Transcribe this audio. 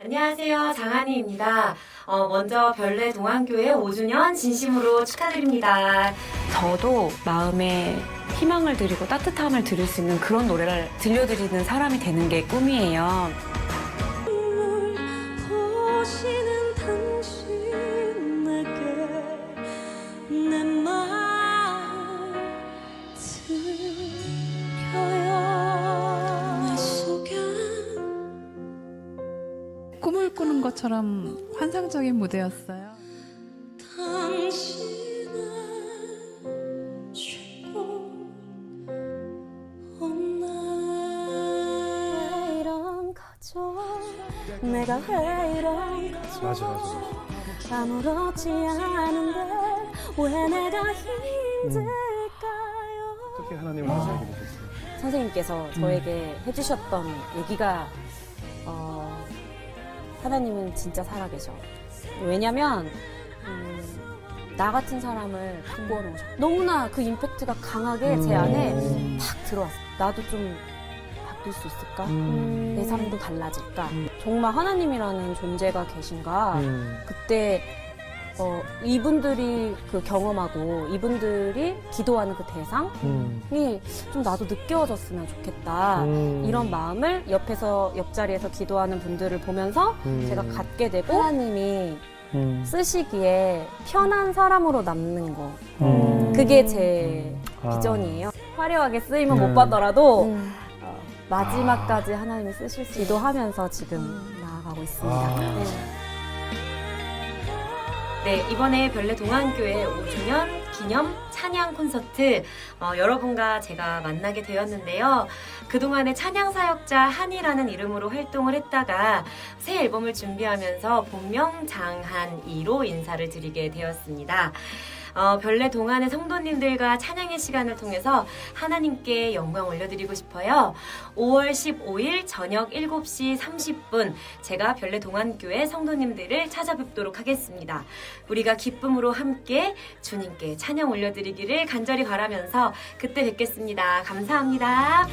안녕하세요. 장한희입니다. 어, 먼저 별내 동안교회 5주년 진심으로 축하드립니다. 저도 마음에 희망을 드리고 따뜻함을 드릴 수 있는 그런 노래를 들려드리는 사람이 되는 게 꿈이에요. 꿈을 꾸는 것처럼 환상적인 무대였어요. 내가 왜 이런 거죠 맞아 맞아 맞아. 아무렇지 않은데 왜 내가 힘들까요 어떻게 하나님을 다시 알게 되셨어요? 선생님께서 저에게 해주셨던 얘기가 어, 하나님은 진짜 살아계셔. 왜냐면 음, 나 같은 사람을 바꾸어 놓으셔. 너무나 그 임팩트가 강하게 제 안에 팍 들어왔어. 나도 좀 바뀔 수 있을까? 내 삶도 달라질까? 정말 하나님이라는 존재가 계신가? 음. 그때 어, 이분들이 그 경험하고 이분들이 기도하는 그 대상 음. 이좀 나도 느껴졌으면 좋겠다. 음. 이런 마음을 옆에서 옆자리에서 기도하는 분들을 보면서 음. 제가 갖게 되고 하나님이 음. 쓰시기에 편한 사람으로 남는 거 음. 그게 제 아. 비전이에요. 화려하게 쓰임은 네. 못 받더라도 음. 어, 마지막까지 하나님이 쓰실 수 기도하면서 지금 나아가고 있습니다. 아. 네. 네, 이번에 별내 동안교회 5주년 기념 찬양 콘서트 어, 여러분과 제가 만나게 되었는데요. 그동안에 찬양 사역자 한이라는 이름으로 활동을 했다가 새 앨범을 준비하면서 본명 장한이로 인사를 드리게 되었습니다. 어, 별내 동안의 성도님들과 찬양의 시간을 통해서 하나님께 영광 올려드리고 싶어요. 5월 15일 저녁 7시 30분 제가 별내 동안교회 성도님들을 찾아뵙도록 하겠습니다. 우리가 기쁨으로 함께 주님께 찬양 올려드리기를 간절히 바라면서 그때 뵙겠습니다. 감사합니다.